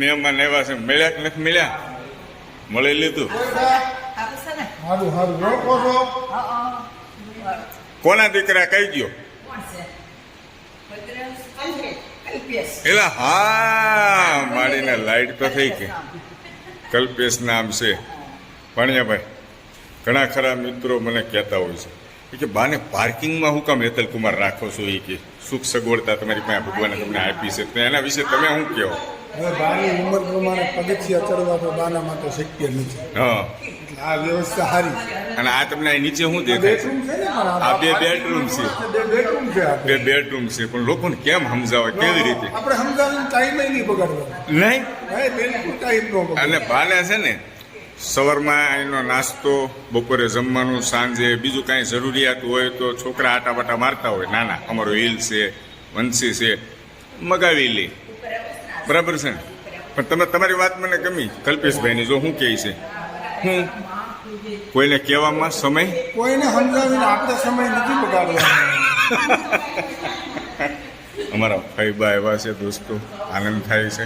મહેમાન આવ્યા છે. મળ્યા કે નથી મળ્યા? મળી લીધું કોના દીકરા કઈ ગયો એલા હા મારીને લાઈટ તો થઈ ગઈ. કલ્પેશ નામ છે. ભાણિયાભાઈ ઘણા ખરા મિત્રો મને કહેતા હોય છે. કે બાને પાર્કિંગમાં હું કામ હેતલ કુમાર રાખો છો એ કે સુખ સગવડતા તમારી પાસે ભગવાને તમને આપી છે. તો એના વિશે તમે શું કહો? હવે બાની ઉંમર પ્રમાણે પગથિયા ચડવા તો બાના માટે શક્ય નથી. હા. આ વ્યવસ્થા સારી છે. અને આ તમને નીચે શું દેખાય છે? આ બે બેડરૂમ છે. બે બેડરૂમ છે બે બેડરૂમ છે. પણ લોકોને કેમ સમજાવે? કેવી રીતે? આપણે સમજાવીને ટાઈમ નહીં બગાડવાનો. નહીં? બિલકુલ ટાઈમ નો અને બાને છે ને સવારમાં એનો નાસ્તો બપોરે જમવાનું સાંજે બીજું કાંઈ જરૂરિયાત હોય તો છોકરા આટાપાટા મારતા હોય. નાના અમારો હિલ છે વંશી છે મગાવી લે. બરાબર છે પણ તમે તમારી વાત મને ગમી. કલ્પેશભાઈની જો શું કહે છે. હું? કોઈને કહેવામાં સમય? કોઈને સમજાવીને આપણે સમય નથી બગાડવાનો. અમારા ફાયબા એવા છે દોસ્તો. આનંદ થાય છે.